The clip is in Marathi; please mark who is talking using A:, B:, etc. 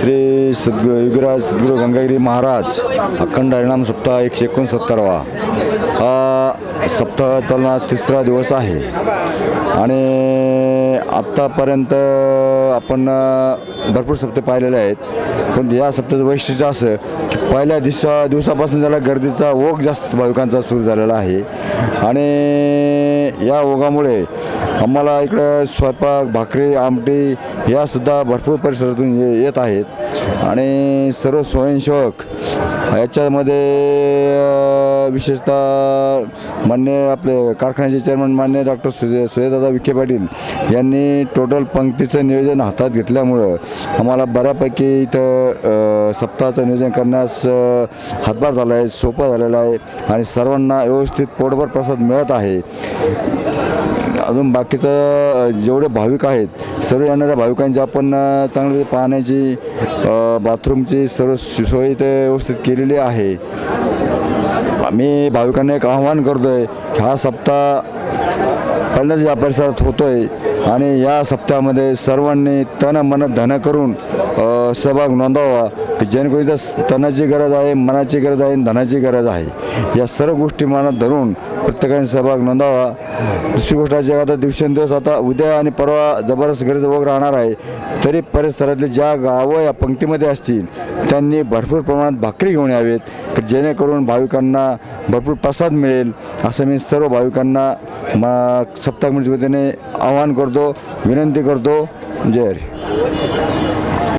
A: श्री सद्गुरू युगराज सद्गुरू गंगागिरी महाराज अखंड हरिणाम सप्ताह एकशे एकोणसत्तरवा. हा सप्ताह चालणार तिसरा दिवस आहे. आणि आत्तापर्यंत आपण भरपूर सप्ते पाहिलेले आहेत. पण या सप्त्याचं वैशिष्ट्य असं की पहिल्या दिवसा दिवसापासून त्याला गर्दीचा ओघ जास्त भाविकांचा सुरू झालेला आहे. आणि या ओघामुळे आम्हाला इकडं स्वयंपाक भाकरी आमटी यासुद्धा भरपूर परिसरातून ये येत आहेत. आणि सर्व स्वयंसेवक याच्यामध्ये विशेषतः मान्य आपले कारखान्याचे चेअरमन मान्य डॉक्टर सुजय सुजयदादा विखे पाटील यांनी टोटल पंक्तीचं नियोजन हातात घेतल्यामुळं आम्हाला बऱ्यापैकी इथं सप्ताहाचं नियोजन करण्यास हातभार झाला आहे सोपं झालेलं आहे आणि सर्वांना व्यवस्थित पोटभर प्रसाद मिळत आहे. अजून बाकीचं जेवढे भाविक आहेत सर्व येणाऱ्या भाविकांची आपण चांगली पाहण्याची बाथरूमची सर्व सोय इथे व्यवस्थित केलेली आहे. आम्ही भाविकांना एक आव्हान करतो आहे की हा सप्ताह पहिल्याच या परिसरात होतो आहे आणि या सप्ताहामध्ये सर्वांनी तन मन धन करून सहभाग नोंदवावा की जेणेकरून तनाची गरज आहे मनाची गरज आहे धनाची गरज आहे. या सर्व गोष्टी मनात धरून प्रत्येकाने सहभाग नोंदवा. दुसरी गोष्ट अशी आता दिवसेंदिवस आता उद्या आणि परवा जबरदस्त गरज वगैरे राहणार आहे तरी परिसरातले ज्या गावं या पंक्तीमध्ये असतील त्यांनी भरपूर प्रमाणात भाकरी घेऊन यावेत जेणेकरून भाविकांना भरपूर प्रसाद मिळेल असं मी सर्व भाविकांना म सप्ताह कमिटीच्या वतीने आवाहन करतो विनंती करतो. जय हरी.